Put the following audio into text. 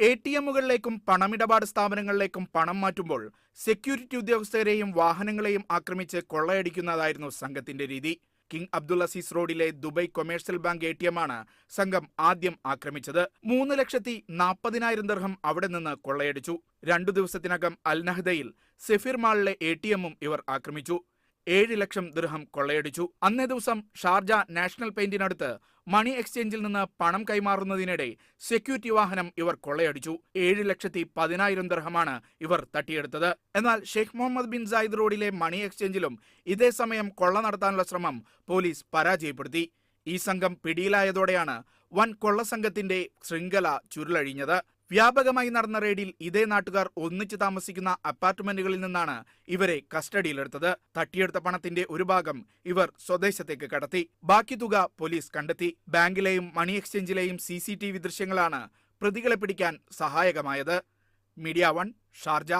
A T എമ്മുകളിലേക്കും പണമിടപാട് സ്ഥാപനങ്ങളിലേക്കും പണം മാറ്റുമ്പോൾ സെക്യൂരിറ്റി ഉദ്യോഗസ്ഥരെയും വാഹനങ്ങളെയും ആക്രമിച്ച് കൊള്ളയടിക്കുന്നതായിരുന്നു സംഘത്തിന്റെ രീതി. കിങ് അബ്ദുൾ അസീസ് റോഡിലെ Dubai commercial bank A T എമ്മാണ് സംഘം ആദ്യം ആക്രമിച്ചത്. മൂന്ന് ലക്ഷത്തി നാൽപ്പതിനായിരം ദർഹം അവിടെ നിന്ന് കൊള്ളയടിച്ചു. രണ്ടു ദിവസത്തിനകം അൽനഹദയിൽ സെഫിർ മാളിലെ എ ടി എമ്മും ഇവർ ആക്രമിച്ചു. ഏഴ് ലക്ഷം ദൃഹം കൊള്ളയടിച്ചു. അന്നേ ദിവസം ഷാർജ നാഷണൽ പെയിന്റിനടുത്ത് മണി എക്സ്ചേഞ്ചിൽ നിന്ന് പണം കൈമാറുന്നതിനിടെ സെക്യൂരിറ്റി വാഹനം ഇവർ കൊള്ളയടിച്ചു. ഏഴ് ലക്ഷത്തി പതിനായിരം ദർഹമാണ് ഇവർ തട്ടിയെടുത്തത്. എന്നാൽ ഷെയ്ഖ് മുഹമ്മദ് ബിൻ സായിദ് റോഡിലെ മണി എക്സ്ചേഞ്ചിലും ഇതേ സമയം കൊള്ള നടത്താനുള്ള ശ്രമം പോലീസ് പരാജയപ്പെടുത്തി. ഈ സംഘം പിടിയിലായതോടെയാണ് വൻ കൊള്ളസംഘത്തിന്റെ ശൃംഖല ചുരുളഴിഞ്ഞത്. വ്യാപകമായി നടന്ന റെയ്ഡിൽ ഇതേ നാട്ടുകാർ ഒന്നിച്ച് താമസിക്കുന്ന അപ്പാർട്ട്മെന്റുകളിൽ നിന്നാണ് ഇവരെ കസ്റ്റഡിയിലെടുത്തത്. തട്ടിയെടുത്ത പണത്തിന്റെ ഒരു ഭാഗം ഇവർ സ്വദേശത്തേക്ക് കടത്തി. ബാക്കി തുക പോലീസ് കണ്ടെത്തി. ബാങ്കിലെയും മണി എക്സ്ചേഞ്ചിലെയും സി ദൃശ്യങ്ങളാണ് പ്രതികളെ പിടിക്കാൻ സഹായകമായത്. Media one Sharjah.